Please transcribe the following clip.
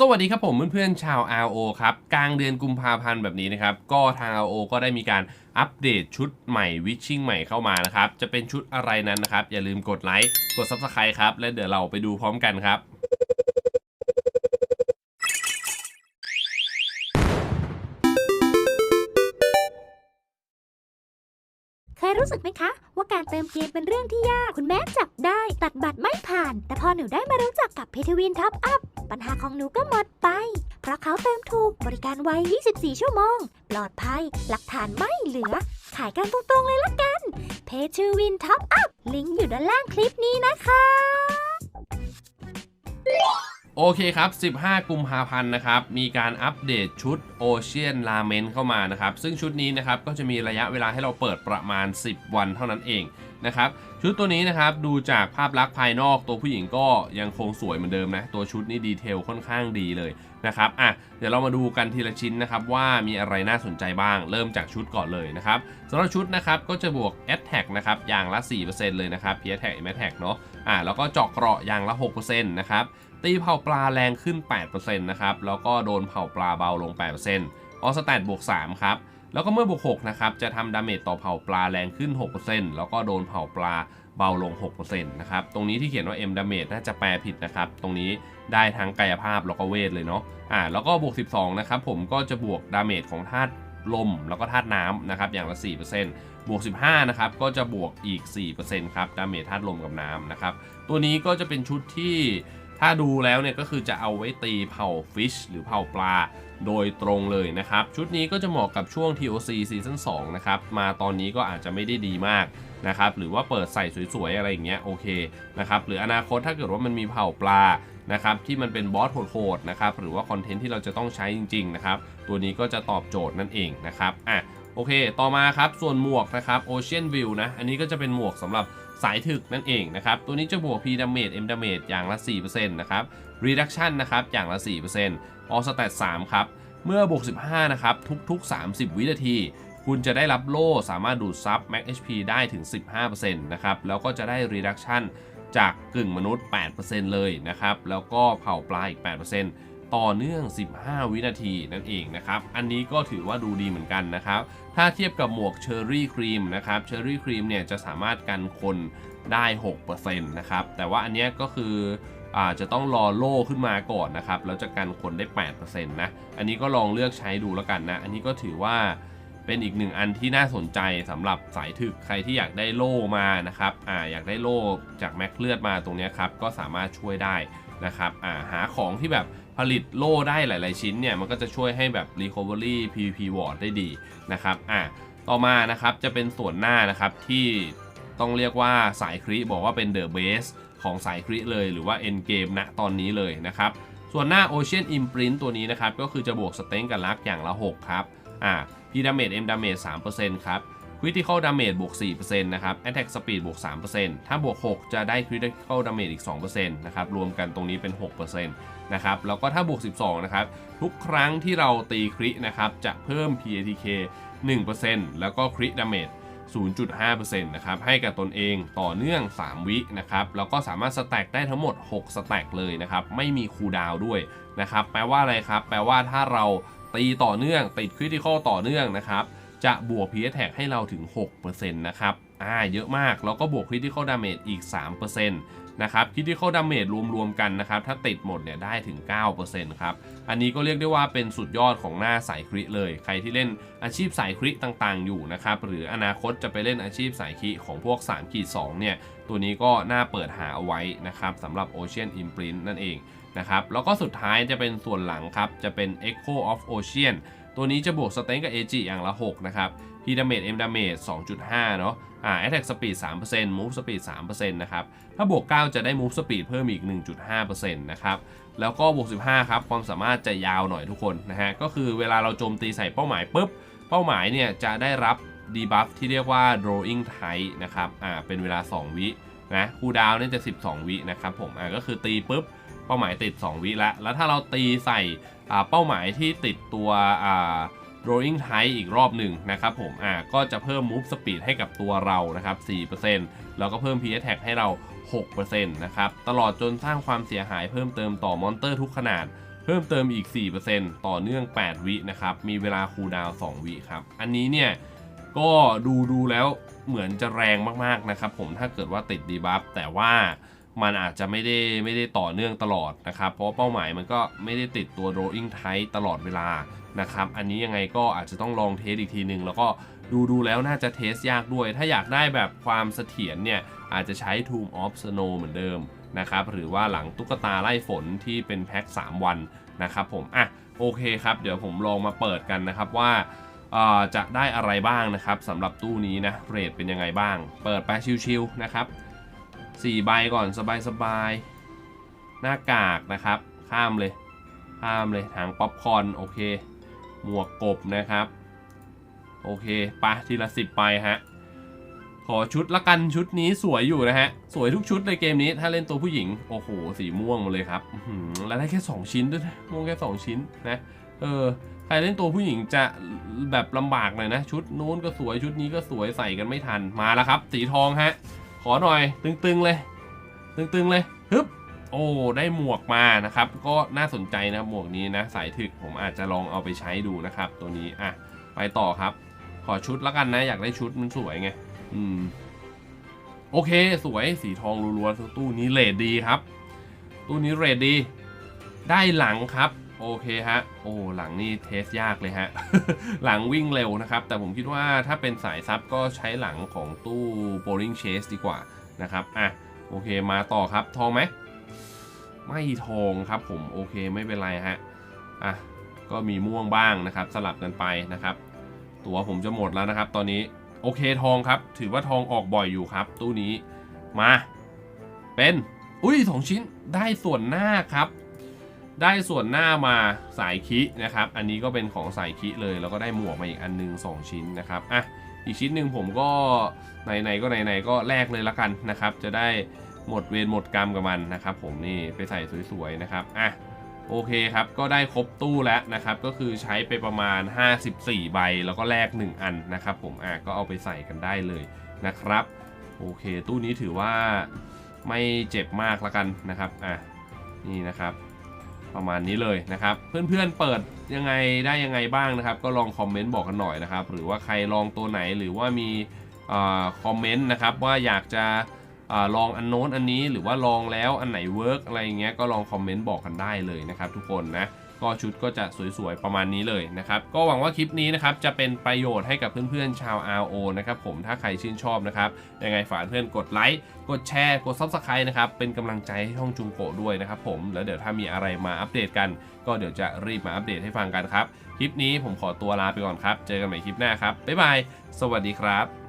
สวัสดีครับผมเพื่อนๆชาว RO ครับ กลางเดือนกุมภาพันธ์แบบนี้นะครับ ก็ทาง RO ก็ได้มีการอัปเดตชุดใหม่วิชชิ่งใหม่เข้ามานะครับ จะเป็นชุดอะไรนั้นนะครับ อย่าลืมกดไลค์กด Subscribe ครับ และเดี๋ยวเราไปดูพร้อมกันครับเคยรู้สึกไหมคะ ว่าการเติมเกมเป็นเรื่องที่ยาก คุณแม่จับได้ ตัดบัตรไม่ผ่าน แต่พอหนูได้มารู้จักกับเพทวินท็อปอัพ ปัญหาของหนูก็หมดไป เพราะเขาเติมถูกบริการไว 24 ชั่วโมง ปลอดภัย หลักฐานไม่เหลือ ขายกันตรงๆเลยละกัน เพทวินท็อปอัพ ลิงก์อยู่ด้านล่างคลิปนี้นะคะ โอเคครับ 15 กุมภาพันธ์นะครับ มีการอัปเดตชุด Ocean Ramen เข้ามานะครับ ซึ่งชุดนี้นะครับก็จะมีระยะเวลาให้เราเปิดประมาณ 10 วันเท่านั้นเองนะครับ ชุดตัวนี้นะครับดูจากภาพลักษณ์ภายนอกตัวผู้หญิงก็ยังคงสวยเหมือนเดิมนะ ตัวชุดนี้ดีเทลค่อนข้างดีเลยนะครับอะเดี๋ยวเรามาดูกันทีละชิ้นนะครับว่ามีอะไรน่าสนใจบ้าง เริ่มจากชุดก่อนเลยนะครับสำหรับชุดนะครับก็จะบวก a t t a c นะครับอย่างละ 4%เลยนะครับ p a t a c m a t a c เนาะอะแล้วก็เจาะเกราะอย่างละ 6%นะครับ ตีเผาปลาแรงขึ้น 8%นะครับ แล้วก็โดนเผาปลาเบาลง 8%ออสแตทบวก 3 ครับ แล้วก็เมื่อบวก6นะครับ จะทำดาเมจต่อเผาปลาแรงขึ้น 6%แล้วก็โดนเผาปลาเบาลง 6%นะครับ ตรงนี้ที่เขียนว่า M ดาเมจน่าจะแปลผิดนะครับ ตรงนี้ได้ทั้งกายภาพแล้วก็เวทเลยเนาะ อ่า แล้วก็บวก 12 นะครับ ผมก็จะบวกดาเมจของธาตุลมแล้วก็ธาตุน้ำนะครับ อย่างละ 4%บวก 15 นะครับ ก็จะบวกอีก 4%ครับ ดาเมจธาตุลมกับน้ำนะครับ ตัวนี้ก็จะเป็นชุดที่ ถ้าดูแล้วเนี่ยก็คือจะเอาไว้ตีเผาฟิชหรือเผาปลาโดยตรงเลยนะครับ ชุดนี้ก็จะเหมาะกับช่วง TOC ซีซั่น2นะครับ มาตอนนี้ก็อาจจะไม่ได้ดีมากนะครับ หรือว่าเปิดใส่สวยๆ อะไรอย่างเงี้ยโอเคนะครับ หรืออนาคตถ้าเกิดว่ามันมีเผาปลานะครับที่มันเป็นบอสโหดๆนะครับ หรือว่าคอนเทนต์ที่เราจะต้องใช้จริงๆนะครับ ตัวนี้ก็จะตอบโจทย์นั่นเองนะครับอะโอเค ต่อมาครับ ส่วนหมวกนะครับ Ocean View นะ อันนี้ก็จะเป็นหมวกสำหรับ สายถึกนั่นเองนะครับ ตัวนี้จะบวก P damage M damage อย่างละ 4%นะครับ reduction นะครับ อย่างละ 4% all stat 3ครับ เมื่อบวก 15 นะครับ ทุกๆ 30 วินาที คุณจะได้รับโล่สามารถดูดซับ max HP ได้ถึง 15%นะครับ แล้วก็จะได้ reduction จากกึ่งมนุษย์ 8%เลยนะครับ แล้วก็เผาปลาอีก 8% ต่อเนื่อง 15 วินาทีนั่นเองนะครับ อันนี้ก็ถือว่าดูดีเหมือนกันนะครับ ถ้าเทียบกับหมวกเชอร์รี่ครีมนะครับเชอร์รี่ครีมเนี่ยจะสามารถกันคนได้ 6%นะครับ แต่ว่าอันนี้ก็คืออาจะต้องรอโล่ขึ้นมาก่อนนะครับ แล้วจะกันคนได้ 8%นะ อันนี้ก็ลองเลือกใช้ดูแล้วกันนะ อันนี้ก็ถือว่าเป็นอีกหนึ่งอันที่น่าสนใจสำหรับสายถึกใครที่อยากได้โล่มานะครับอ่าอยากได้โล่จากแม็กเลือดมาตรงนี้ครับก็สามารถช่วยได้นะครับอ่าหาของที่แบบ ผลิตโล่ได้หลาย ๆ ชิ้นเนี่ย มันก็จะช่วยให้แบบ Recovery PVP Ward ได้ดีนะครับอ่าต่อมานะครับจะเป็นส่วนหน้านะครับที่ต้องเรียกว่าสายคริบอกว่าเป็นเดอะเบสของสายคริเลยหรือว่า End Game ณตอนนี้เลยนะครับส่วนหน้า Ocean Imprint ตัวนี้นะครับก็คือจะบวกสเต็งกับลักอย่างละ 6 ครับอ่า P Damage M Damage 3%ครับ Critical Damage บวก 4%นะครับ Attack Speed บวก 3%ถ้าบวก 6 จะได้ Critical Damage อีก 2%นะครับ รวมกันตรงนี้เป็น 6%นะครับ แล้วก็ถ้าบวก 12 นะครับ ทุกครั้งที่เราตีครินะครับ จะเพิ่ม PATK 1%แล้วก็ Crit Damage 0.5%นะครับให้กับตนเองต่อเนื่อง 3 วินะครับแล้วก็สามารถสแต็กได้ทั้งหมด 6 สแต็กเลยนะครับไม่มีคูดาวด้วยนะครับแปลว่าอะไรครับ แปลว่าถ้าเราตีต่อเนื่องติดคริติคอลต่อเนื่องนะครับ จะบวก p s t a g ให้เราถึง 6%นะครับ อ่า เยอะมาก แล้วก็บวก Critical Damage อีก 3%นะครับ Critical Damage รวมๆกันนะครับ ถ้าติดหมดเนี่ยได้ถึง 9%ครับ อันนี้ก็เรียกได้ว่าเป็นสุดยอดของหน้าสายคริเลย ใครที่เล่นอาชีพสายคริต่างๆ อยู่นะครับ หรืออนาคตจะไปเล่นอาชีพสายคริของพวก3ขีด2เนี่ย ตัวนี้ก็น่าเปิดหาเอาไว้นะครับสำหรับ Ocean Imprint นั่นเองนะครับ แล้วก็สุดท้ายจะเป็นส่วนหลังครับ จะเป็น Echo of Ocean ตัวนี้จะบวกสเต็งกับ AG อย่างละ 6 นะครับ P damage M damage 2.5 เนาะอ่า attack speed 3% move speed 3%นะครับ ถ้าบวก 9 จะได้ move speed เพิ่มอีก 1.5%นะครับ แล้วก็บวก 15 ครับ ความสามารถจะยาวหน่อยทุกคนนะฮะ ก็คือเวลาเราโจมตีใส่เป้าหมายปุ๊บ เป้าหมายเนี่ยจะได้รับ debuff ที่เรียกว่า drawing tight นะครับ อ่า เป็นเวลา 2 วิ นะ คูดาวเนี่ยจะ 12 วินะครับผม อ่า ก็คือตีปุ๊บ เป้าหมายติด 2 วิล้วแล้วถ้าเราตีใส่ เป้าหมายที่ติดตัว drawing type อีกรอบหนึ่งนะครับผมอ่าก็จะเพิ่ม move speed ให้กับตัวเรานะครับ 4%แล้วก็เพิ่ม p attack ให้เรา 6%นะครับ ตลอดจนสร้างความเสียหายเพิ่มเติมต่อมอนเตอร์ทุกขนาด เพิ่มเติมอีก 4%ต่อเนื่อง 8 วินะครับ มีเวลาคูลดาวน์ 2 วิครับ อันนี้เนี่ยก็ดูดูแล้วเหมือนจะแรงมากๆนะครับผมถ้าเกิดว่าติดดีบัฟแต่ว่า มันอาจจะไม่ได้ไม่ได้ต่อเนื่องตลอดนะครับ เพราะเป้าหมายมันก็ไม่ได้ติดตัว rolling tight ตลอดเวลานะครับ อันนี้ยังไงก็อาจจะต้องลองเทสอีกทีหนึ่งแล้วก็ดูดูแล้วน่าจะเทสยากด้วย ถ้าอยากได้แบบความเสถียรเนี่ย อาจจะใช้ Tomb of Snow เหมือนเดิมนะครับ หรือว่าหลังตุ๊กตาไล่ฝนที่เป็นแพ็ค 3 วันนะครับผม อะ โอเคครับ เดี๋ยวผมลองมาเปิดกันนะครับว่าจะได้อะไรบ้างนะครับสำหรับตู้นี้นะเรทเป็นยังไงบ้าง เปิดไปชิวๆนะครับ 4ใบก่อนสบายๆหน้ากากนะครับ ข้ามเลย ข้ามเลยถังป๊อปคอนโอเค หมวกกบนะครับ โอเคปะทีละสิบไปฮะ ขอชุดละกันชุดนี้สวยอยู่นะฮะ สวยทุกชุดเลยเกมนี้ ถ้าเล่นตัวผู้หญิง โอ้โห สีม่วงมาเลยครับแล้วได้แค่ 2 ชิ้นด้วยนะม่วงแค่ 2 ชิ้นนะ เออใครเล่นตัวผู้หญิงจะแบบลำบากหน่อยนะ ชุดนู้นก็สวยชุดนี้ก็สวยใส่กันไม่ทันมาแล้วครับ สีทองฮะ ขอหน่อย ตึงๆเลย ตึงๆเลยฮึบโอ้ได้หมวกมานะครับ ก็น่าสนใจนะหมวกนี้นะ สายถึกผมอาจจะลองเอาไปใช้ดูนะครับ ตัวนี้อะไปต่อครับ ขอชุดละกันนะ อยากได้ชุดมันสวยไงอืมโอเค สวยสีทองรัวๆตู้นี้เรทดีครับ ตู้นี้เรทดี ได้หลังครับ โอเคฮะ โอ้ หลังนี่เทสยากเลยฮะ หลังวิ่งเร็วนะครับ แต่ผมคิดว่าถ้าเป็นสายซับก็ใช้หลังของตู้ bowling chase ดีกว่านะครับ อะ โอเค มาต่อครับ ทองไหม ไม่ทองครับผม โอเค ไม่เป็นไรฮะ อะ ก็มีม่วงบ้างนะครับ สลับกันไปนะครับ ตัวผมจะหมดแล้วนะครับ ตอนนี้ โอเค ทองครับ ถือว่าทองออกบ่อยอยู่ครับ ตู้นี้ มา เป็น อุ้ยสองชิ้น ได้ส่วนหน้าครับ ได้ส่วนหน้ามาสายคินะครับ อันนี้ก็เป็นของสายคิเลยแล้วก็ได้หมวกมาอีกอันหนึง 2 ชิ้นนะครับอะอีกชิ้นหนึ่งผมก็ไหนๆก็ไหนๆก็แลกเลยละกันนะครับ จะได้หมดเวรหมดกรรมกับมันนะครับ ผมนี่ไปใส่สวยๆนะครับอะโอเคครับ ก็ได้ครบตู้แล้วนะครับ ก็คือใช้ไปประมาณ 54 ใบ แล้วก็แลก 1 อันนะครับ ผมอะก็เอาไปใส่กันได้เลยนะครับ โอเค ตู้นี้ถือว่าไม่เจ็บมากละกันนะครับอะนี่นะครับ ประมาณนี้เลยนะครับ เพื่อนๆเปิดยังไงได้ยังไงบ้างนะครับ ก็ลองคอมเมนต์บอกกันหน่อยนะครับ หรือว่าใครลองตัวไหนหรือว่ามีอคอมเมนต์นะครับว่าอยากจะอลองอันโน้นอันนี้หรือว่าลองแล้วอันไหนเวิร์กอะไรเงี้ยก็ลองคอมเมนต์บอกกันได้เลยนะครับทุกคนนะ ก็ชุดก็จะสวยๆ ประมาณนี้เลยนะครับ ก็หวังว่าคลิปนี้นะครับ จะเป็นประโยชน์ให้กับเพื่อนๆ ชาว RO นะครับผมถ้าใครชื่นชอบนะครับ ยังไงฝากเพื่อนกดไลค์กดแชร์กด Subscribe นะครับ เป็นกำลังใจให้ช่องจุงโกด้วยนะครับผมแล้วเดี๋ยวถ้ามีอะไรมาอัปเดตกัน ก็เดี๋ยวจะรีบมาอัปเดตให้ฟังกันครับ คลิปนี้ผมขอตัวลาไปก่อนครับ เจอกันใหม่คลิปหน้าครับบ๊ายบายสวัสดีครับ